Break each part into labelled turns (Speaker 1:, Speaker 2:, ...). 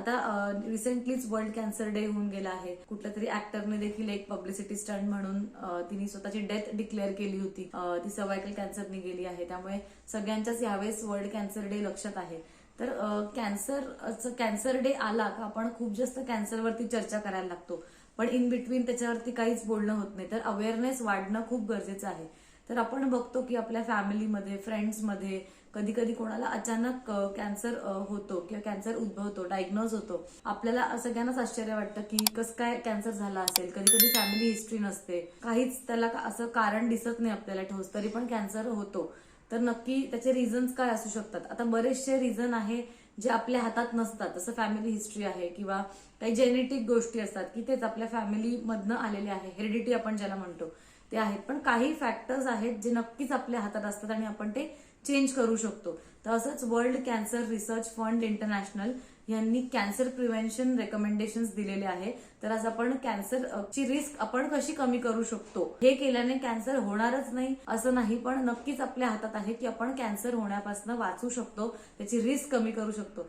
Speaker 1: आता रिसेंटलीच world cancer day होऊन गेला आहे. कुठल्या तरी ऍक्टरने देखील एक पब्लिसिटी स्टंट म्हणून तिने स्वतःची डेथ डिक्लेअर केली होती. ती सर्वायकल कॅन्सरने गेली आहे. त्यामुळे सगळ्यांच्याच यावेळेस वर्ल्ड कॅन्सर डे लक्षात आहे. तर कॅन्सर कॅन्सर डे आला का आपण खूप जास्त कॅन्सरवरती चर्चा करायला लागतो. पण इन बिटवीन त्याच्यावरती काहीच बोलणं होत नाही. तर अवेअरनेस वाढणं खूप गरजेचं आहे. तर आपण बघतो की आपल्या फॅमिलीमध्ये फ्रेंड्समध्ये कधी कधी कोणाला अचानक कॅन्सर होतो किंवा कॅन्सर उद्भवतो डायग्नोज होतो. आपल्याला सगळ्यांनाच आश्चर्य वाटतं की कसं काय कॅन्सर झाला असेल. कधी कधी फॅमिली हिस्ट्री नसते. काहीच त्याला असं कारण दिसत नाही आपल्याला ठोस तरी पण कॅन्सर होतो. तर नक्की त्याचे रिझन्स काय असू शकतात? आता बरेचसे रिझन आहे जे आपल्या हातात नसतात. जसं फॅमिली हिस्ट्री आहे किंवा काही जेनेटिक गोष्टी असतात की तेच आपल्या फॅमिलीमधनं आलेले आहे. हेरिडिटी आपण ज्याला म्हणतो. ते आहेत. पण काही फॅक्टर्स आहेत जे नक्कीच आपल्या हातात असतात आणि आपण ते चेंज करू शकतो. तर असंच world cancer research fund international यांनी कॅन्सर प्रिव्हेन्शन रेकमेंडेशन दिलेले आहे तर आज आपण कॅन्सर ची रिस्क आपण कशी कमी करू शकतो? हे केल्याने कॅन्सर होणारच नाही असं नाही पण नक्कीच आपल्या हातात आहे की आपण कॅन्सर होण्यापासून वाचू शकतो त्याची रिस्क कमी करू शकतो.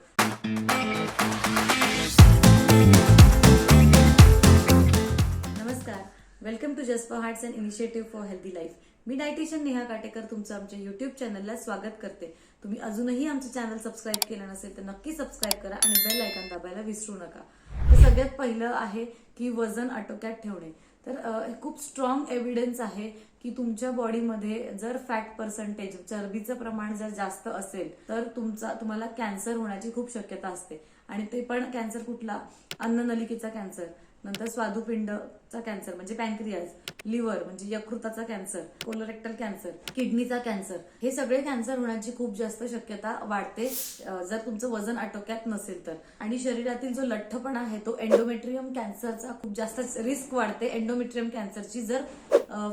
Speaker 1: Welcome to just for hearts and initiative for healthy life. Me dietitian Neha Katekar तुमचं आमच्या युट्यूब चॅनलला स्वागत करते. तुम्ही अजूनही आमचं चॅनल सबस्क्राईब केलं नसेल तर नक्की सबस्क्राईब करा आणि बेल आयकॉन दाबायला विसरू नका. तर सगळ्यात पहिलं आहे की वजन आटोक्यात ठेवणे. तर खूप स्ट्रॉंग एव्हिडन्स आहे की तुमच्या बॉडीमध्ये जर फॅट पर्सेंटेज चरबीचं प्रमाण जर जास्त असेल तर तुमचा तुम्हाला कॅन्सर होण्याची खूप शक्यता असते. आणि ते पण कॅन्सर कुठला? अन्ननलिकेचा कॅन्सर नंतर स्वादुपिंडचा कॅन्सर म्हणजे पॅन्क्रियाज लिव्हर म्हणजे यकृताचा कॅन्सर कोलोरेक्टल कॅन्सर किडनीचा कॅन्सर हे सगळे कॅन्सर होण्याची खूप जास्त शक्यता वाढते जर तुमचं वजन आटोक्यात नसेल तर. आणि शरीरातील जो लठ्ठपणा आहे तो एंडोमेट्रियम कॅन्सरचा खूप जास्त रिस्क वाढते. एंडोमेट्रियम कॅन्सरची जर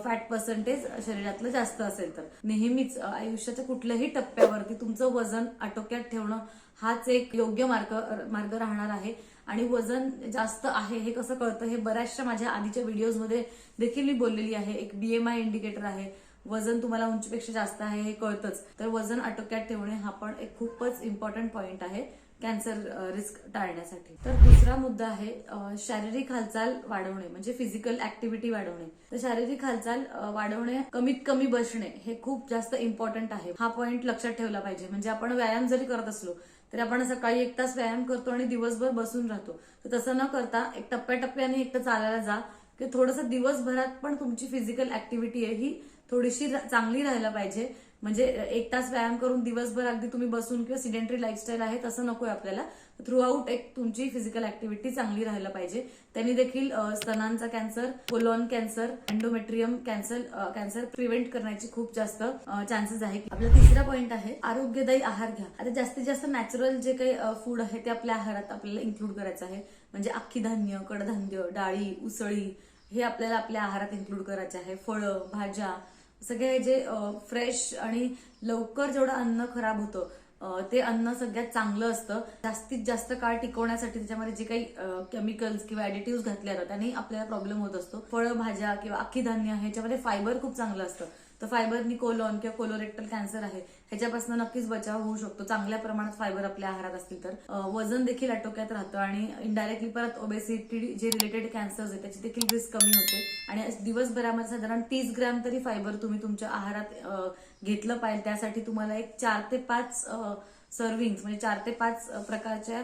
Speaker 1: फॅट पर्सेंटेज शरीरातलं जास्त असेल तर. नेहमीच आयुष्याच्या कुठल्याही टप्प्यावरती तुमचं वजन आटोक्यात ठेवणं हाच एक योग्य मार्ग मार्ग राहणार आहे. आणि वजन जास्त आहे हे कसं कळतं? हे बऱ्याचशा माझ्या आधीच्या व्हिडिओजमध्ये देखील मी बोललेली आहे. एक बीएमआय इंडिकेटर आहे. वजन तुम्हाला उंचीपेक्षा जास्त आहे हे कळतंच. तर वजन आटोक्यात ठेवणे हा पण एक खूपच इम्पॉर्टंट पॉईंट आहे कॅन्सर रिस्क टाळण्यासाठी. तर दुसरा मुद्दा आहे शारीरिक हालचाल वाढवणे म्हणजे फिजिकल ऍक्टिव्हिटी वाढवणे. तर शारीरिक हालचाल वाढवणे कमीत कमी बसणे हे खूप जास्त इम्पॉर्टंट आहे. हा पॉईंट लक्षात ठेवला पाहिजे. म्हणजे आपण व्यायाम जरी करत असलो तरी आपण सकाळी एक तास व्यायाम करतो आणि दिवसभर बसून राहतो. तर तसं न करता एक टप्प्याटप्प्याने एक तर चालायला जा की थोडंसं दिवसभरात पण तुमची फिजिकल ऍक्टिव्हिटी आहे ही थोडीशी चांगली राहायला पाहिजे. म्हणजे एक तास व्यायाम करून दिवसभर अगदी तुम्ही बसून किंवा सिडेंटरी लाईफस्टाईल आहे तसं नकोय आपल्याला. थ्रू आउट एक तुमची फिजिकल ऍक्टिव्हिटी चांगली राहायला पाहिजे. त्यांनी देखील स्तनांचा cancer colon cancer endometrium cancer cancer prevent करण्याची खूप जास्त चान्सेस आहे आपला तिसरा पॉईंट आहे आरोग्यदायी आहार घ्या. आता जास्तीत जास्त नॅचरल जे काही फूड आहे ते आपल्या आहारात आपल्याला इन्क्लूड करायचं आहे. म्हणजे अख्खी धान्य कडधान्य डाळी उसळी हे आपल्याला आपल्या आहारात इन्क्लूड करायचे आहे. फळं भाज्या सगळे जे फ्रेश आणि लवकर जेवढं अन्न खराब होतं ते अन्न सगळ्यात चांगलं असतं. जास्तीत जास्त काळ टिकवण्यासाठी त्याच्यामध्ये जे काही केमिकल्स किंवा ऍडिटिव्ह घातले जातात त्यांनी आपल्याला प्रॉब्लेम होत असतो. फळं भाज्या किंवा अख्खी धान्य ह्याच्यामध्ये फायबर खूप चांगलं असतं. तर फायबरनी कोलॉन किंवा कोलोरेक्टल कॅन्सर आहे. ह्याच्यापासून नक्कीच बचाव होऊ शकतो. चांगल्या प्रमाणात फायबर आपल्या आहारात असतील तर. वजन देखील आटोक्यात राहतं आणि इनडायरेक्टली परत ओबेसिटी जे रिलेटेड कॅन्सर्स आहे त्याची देखील रिस्क कमी होते. आणि दिवसभरामध्ये साधारण तीस ग्रॅम तरी फायबर तुम्ही तुमच्या आहारात घेतलं पाहिजे. त्यासाठी तुम्हाला एक चार ते पाच सर्विंग म्हणजे चार ते पाच प्रकारच्या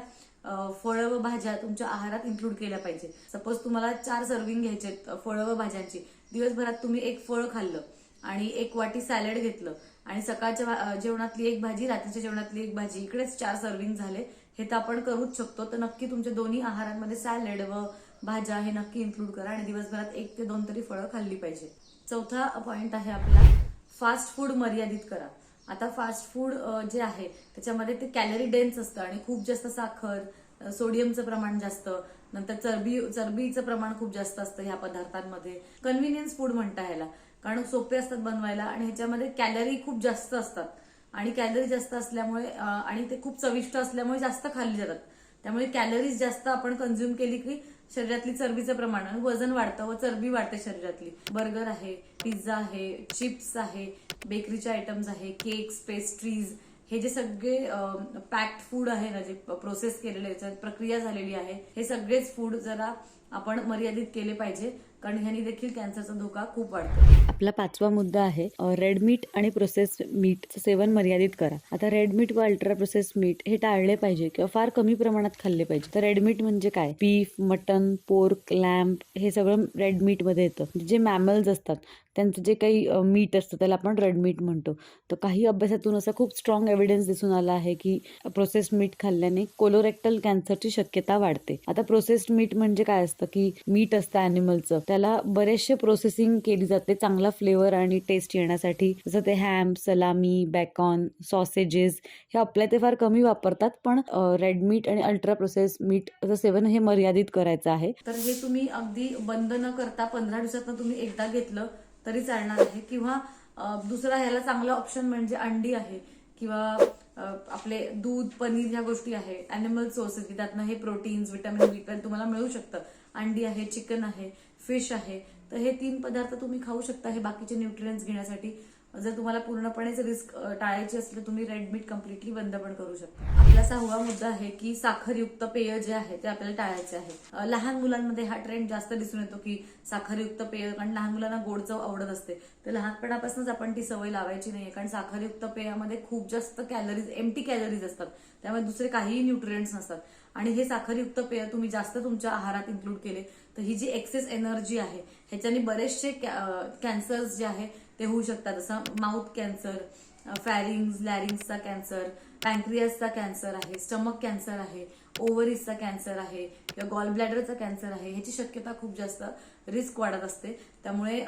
Speaker 1: फळं व भाज्या तुमच्या आहारात इन्क्लूड केल्या पाहिजे. सपोज तुम्हाला चार सर्विंग घ्यायचे फळं व भाज्यांची. दिवसभरात तुम्ही एक फळ खाल्लं आणि एक वाटी सॅलड घेतलं. आणि सकाळच्या जेवणातली एक भाजी रात्रीच्या जेवणातली एक भाजी. इकडेच चार सर्विंग झाले. हे तर आपण करूच शकतो. तर नक्की तुमच्या दोन्ही आहारांमध्ये सॅलड व भाज्या हे नक्की इन्क्लूड करा आणि दिवसभरात एक ते दोन तरी फळं खाल्ली पाहिजे. चौथा पॉइंट आहे आपला फास्ट फूड मर्यादित करा. आता फास्ट फूड जे आहे त्याच्यामध्ये ते कॅलरी डेन्स असतं आणि खूप जास्त साखर सोडियमचं प्रमाण जास्त नंतर चरबी चरबीचं प्रमाण खूप जास्त असतं ह्या पदार्थांमध्ये. कन्व्हिनियन्स फूड म्हणता ह्याला. कारण सोपे असतात बनवायला आणि ह्याच्यामध्ये कॅलरी खूप जास्त असतात. आणि कॅलरी जास्त असल्यामुळे आणि ते खूप चविष्ट असल्यामुळे जास्त खाल्ली जातात. त्यामुळे कॅलरीज जास्त आपण कन्झ्युम केली की शरीरातली चरबीचं प्रमाण वजन वाढतं व चरबी वाढते शरीरातली. बर्गर आहे पिझ्झा आहे चिप्स आहे बेकरीचे आयटम्स आहे केक्स पेस्ट्रीज हे जे सगळे पॅक्ड फूड आहे ना जे प्रोसेस केलेले याच्यात प्रक्रिया झालेली आहे हे सगळेच फूड जरा आपण मर्यादित केले पाहिजे. कारण ह्यानी देखील कॅन्सरचा धोका खूप वाढतो.
Speaker 2: आपला पाचवा मुद्दा आहे रेड मीट आणि प्रोसेस मीटचं सेवन मर्यादित करा. आता रेड मीट व अल्ट्रा प्रोसेस मीट हे टाळले पाहिजे किंवा फार कमी प्रमाणात खाल्ले पाहिजे. तर रेड मीट म्हणजे काय? बीफ मटन पोर्क लॅम्प हे सगळं रेड मीटमध्ये येतं. जे मॅमल्स असतात त्यांचं जे काही मीट असतं त्याला आपण रेड मीट म्हणतो. तर काही अभ्यासातून असा खूप स्ट्रॉंग एव्हिडन्स दिसून आला आहे की प्रोसेस मीट खाल्ल्याने कोलोरेक्टल कॅन्सरची शक्यता वाढते. आता प्रोसेस्ड मीट म्हणजे काय असतं की मीट असतं अॅनिमलचं त्याला बरेचसे प्रोसेसिंग केली जाते. चांगला फ्लेवर आणि टेस्ट येण्यासाठी. जसं ते हॅम सलामी बॅकॉन सॉसेजेस हे आपल्या ते फार कमी वापरतात. पण रेड मीट आणि अल्ट्रा प्रोसेस मीटचं सेवन हे मर्यादित करायचं आहे.
Speaker 1: तर हे तुम्ही अगदी बंद न करता पंधरा दिवसात तुम्ही एकदा घेतलं तरी चालणार आहे. किंवा दुसरा ह्याला चांगला ऑप्शन म्हणजे अंडी आहे. किंवा आपले दूध पनीर ह्या गोष्टी आहे. अॅनिमल सोर्सेस की त्यातनं हे प्रोटीन्स विटॅमिन बी ट्वेल्व तुम्हाला मिळू शकतं. अंडी आहे चिकन आहे फिश आहे तर हे तीन पदार्थ तुम्ही खाऊ शकता हे बाकीचे न्यूट्रियन्स घेण्यासाठी. जर तुम्हाला पूर्णपणेच रिस्क टाळायची असेल तुम्ही रेड मीट कम्प्लिटली बंद पण करू शकता. आपला सहावा मुद्दा आहे की साखरयुक्त पेय जे आहे ते आपल्याला टाळायचे आहे. लहान मुलांमध्ये हा ट्रेंड जास्त दिसून येतो की साखरयुक्त पेय कारण लहान मुलांना गोड चव आवडत असते. तर लहानपणापासूनच आपण ती सवय लावायची नाही कारण साखरयुक्त पेयामध्ये खूप जास्त कॅलरीज एमटी कॅलरीज असतात. त्यामुळे दुसरे काहीही न्यूट्रिएंट्स नसतात. आणि हे साखरयुक्त पेय तुम्ही जास्त तुमच्या आहारात इन्क्लूड केले तर ही जी एक्सेस एनर्जी आहे ह्याच्याने बरेचसे कॅन्सर्स जे आहे ते होऊ शकतात. जसं माउथ कॅन्सर फॅरिंग्स लॅरिंग्सचा कॅन्सर पॅन्क्रियासचा कॅन्सर आहे स्टमक कॅन्सर आहे ओव्हरीजचा कॅन्सर आहे किंवा गॉल ब्लॅडरचा कॅन्सर आहे ह्याची शक्यता खूप जास्त रिस्क वाढत असते. त्यामुळे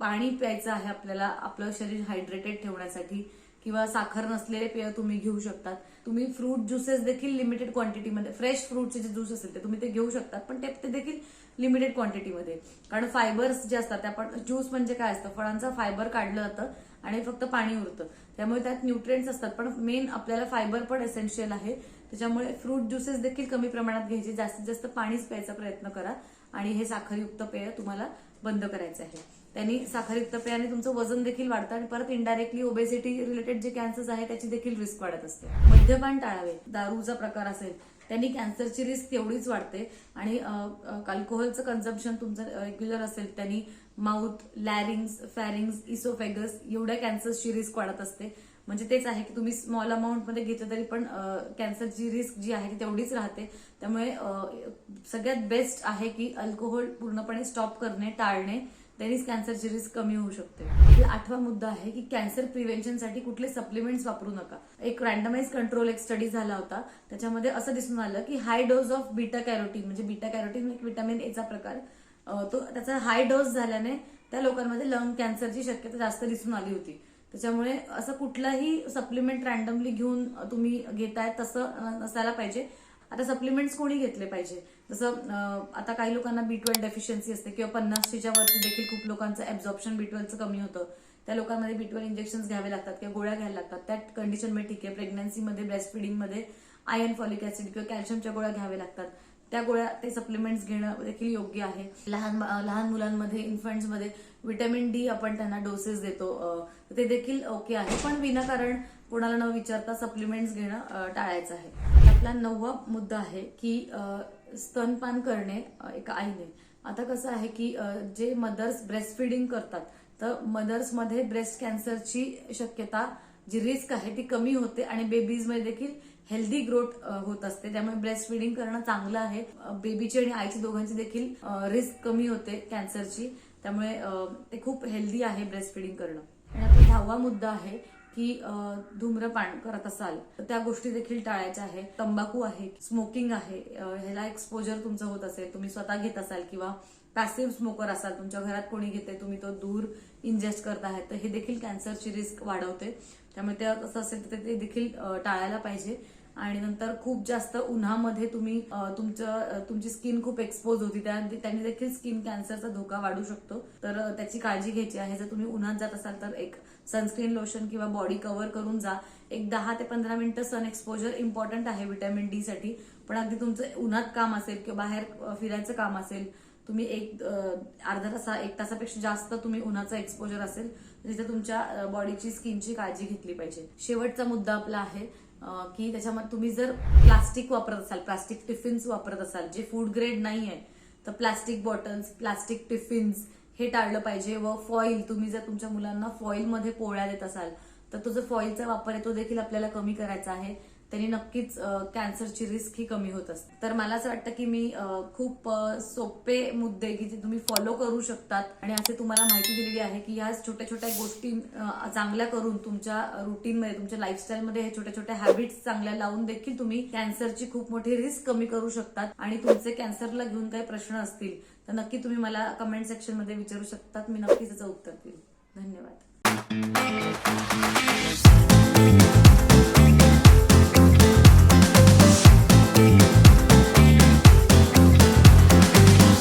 Speaker 1: पाणी प्यायचं आहे आपल्याला आपलं शरीर हायड्रेटेड ठेवण्यासाठी किंवा साखर नसलेले पेय तुम्ही घेऊ शकतात. तुम्ही फ्रूट ज्युसेस देखील लिमिटेड क्वांटिटीमध्ये फ्रेश फ्रूटचे जे ज्यूस असेल ते तुम्ही ते घेऊ शकतात पण ते देखील लिमिटेड क्वांटिटीमध्ये कारण फायबर्स जे असतात त्या आपण ज्यूस म्हणजे काय असतं? फळांचं फायबर काढलं जातं आणि फक्त पाणी उरतं. त्यामुळे त्यात न्यूट्रिएंट्स असतात पण मेन आपल्याला फायबर पण एसेन्शियल आहे. त्याच्यामुळे फ्रूट ज्युसेस देखील कमी प्रमाणात घ्यायचे. जास्तीत जास्त पाणीच प्यायचा प्रयत्न करा. आणि हे साखरयुक्त पेय तुम्हाला बंद करायचं आहे. त्यांनी साखरयुक्त पेयाने तुमचं वजन देखील वाढतं आणि परत इनडायरेक्टली ओबेसिटी रिलेटेड जे कॅन्सर्स आहे त्याची देखील रिस्क वाढत असते. मद्यपान टाळावे. दारूचा प्रकार असेल त्यांनी कॅन्सरची रिस्क तेवढीच वाढते. आणि अल्कोहोलचं कन्झम्पशन तुमचं रेग्युलर असेल त्यांनी माउथ लॅरिंग्स फॅरिंग्स इसोफेगस एवढ्या कॅन्सरची रिस्क वाढत असते. म्हणजे तेच आहे की तुम्ही स्मॉल अमाऊंटमध्ये घेतलं तरी पण कॅन्सरची रिस्क जी आहे ती तेवढीच राहते. त्यामुळे सगळ्यात बेस्ट आहे की अल्कोहोल पूर्णपणे स्टॉप करणे टाळणे. त्यांनीच कॅन्सरची रिस्क कमी होऊ शकते. आपला आठवा मुद्दा आहे की कॅन्सर प्रिव्हेन्शनसाठी कुठले सप्लिमेंट्स वापरू नका. एक रँडमाइज कंट्रोल एक स्टडी झाला होता. त्याच्यामध्ये असं दिसून आलं की high dose of beta carotene म्हणजे बीटा कॅरोटीन एक विटामिन एचा प्रकार तो त्याचा हाय डोस झाल्याने त्या लोकांमध्ये लंग कॅन्सरची शक्यता जास्त दिसून आली होती. त्याच्यामुळे असं कुठलाही सप्लिमेंट रँडमली घेऊन तुम्ही घेताय तसं नसायला पाहिजे. आता सप्लिमेंट्स कोणी घेतले पाहिजे? जसं आता काही लोकांना बी ट्वेल्व डेफिशियन्सी असते किंवा पन्नासच्या वरती देखील खूप लोकांचं ऍब्झॉर्प्शन बी ट्वेल्वचं कमी होतं. त्या लोकांमध्ये बी ट्वेल्व इंजेक्शन घ्यावे लागतात किंवा गोळ्या घ्यायला लागतात. त्या कंडिशनमध्ये ठीक आहे. प्रेग्नन्सीमध्ये ब्रेस्ट फिडिंगमध्ये आयर्न फॉलिक ऍसिड किंवा कॅल्शियमच्या गोळ्या घ्याव्या लागतात. त्या गोळ्या ते सप्लिमेंट्स घेणं देखील योग्य आहे. लहान लहान मुलांमध्ये इन्फंट्समध्ये विटॅमिन डी आपण त्यांना डोसेस देतो. ते देखील ओके आहे. पण विनाकारण कोणाला न विचारता सप्लिमेंट्स घेणं टाळायचं आहे. आपला नववा मुद्दा आहे की स्तनपान करणे एका आईने. आता कसं आहे की जे मदर्स ब्रेस्ट फिडिंग करतात तर मदर्समध्ये ब्रेस्ट कॅन्सरची शक्यता जी रिस्क आहे ती कमी होते आणि बेबीजमध्ये देखील हेल्दी ग्रोथ होत असते. त्यामुळे ब्रेस्ट फिडिंग करणं चांगलं आहे. बेबीची आणि आईची दोघांची देखील रिस्क कमी होते कॅन्सरची त्यामुळे ते खूप हेल्दी आहे ब्रेस्ट फिडिंग करणं. आणि आपला दहावा मुद्दा आहे की धूम्रपान करत असाल तर त्या गोष्टी देखील टाळायच्या आहे तंबाखू आहे स्मोकिंग आहे ह्याला एक्सपोजर तुमचं होत असेल तुम्ही स्वतः घेत असाल किंवा पॅसिव्ह स्मोकर असाल तुमच्या घरात कोणी घेते तुम्ही तो दूर इंजेस्ट करत आहे तर हे देखील कॅन्सरची रिस्क वाढवते. त्यामुळे ते असं असेल तर ते देखील टाळायला पाहिजे. आणि नंतर खूप जास्त उन्हामध्ये तुम्ही तुमचं तुमची स्किन खूप एक्सपोज होती. त्याने त्यांनी देखील स्किन कॅन्सरचा धोका वाढू शकतो. तर त्याची काळजी घ्यायची आहे. जर तुम्ही उन्हात जात असाल तर एक सनस्क्रीन लोशन किंवा बॉडी कव्हर करून जा. एक दहा ते पंधरा मिनिटं सन एक्सपोजर इम्पॉर्टंट आहे विटॅमिन डी साठी. पण अगदी तुमचं उन्हात काम असेल किंवा बाहेर फिरायचं काम असेल तुम्ही एक अर्धा तासा एक तासापेक्षा जास्त तुम्ही उन्हाचं एक्सपोजर असेल तिथे तुमच्या बॉडीची स्किनची काळजी घेतली पाहिजे. शेवटचा मुद्दा आपला आहे की त्याच्यामध्ये तुम्ही जर प्लास्टिक वापरत असाल प्लास्टिक टिफिन्स वापरत असाल जे फूड ग्रेड नाही आहे तर प्लास्टिक बॉटल्स प्लास्टिक टिफिन्स हे टाळलं पाहिजे. व फॉईल तुम्ही जर तुमच्या मुलांना फॉईलमध्ये पोळ्या देत असाल तर तो जो फॉईलचा वापर आहे तो देखील आपल्याला कमी करायचा आहे. त्यांनी नक्कीच कॅन्सरची रिस्क ही कमी होत असते. तर मला असं वाटतं की मी खूप सोपे मुद्दे की जे तुम्ही फॉलो करू शकतात आणि असे तुम्हाला माहिती दिलेली आहे की ह्या छोट्या छोट्या गोष्टी चांगल्या करून तुमच्या रुटीनमध्ये तुमच्या लाईफस्टाईलमध्ये हे छोट्या छोट्या हॅबिट्स चांगल्या लावून देखील तुम्ही कॅन्सरची खूप मोठी रिस्क कमी करू शकतात आणि तुमचे कॅन्सरला घेऊन काही प्रश्न असतील तर नक्की तुम्ही मला कमेंट सेक्शनमध्ये विचारू शकतात. मी नक्कीच त्याचं उत्तर देईन धन्यवाद.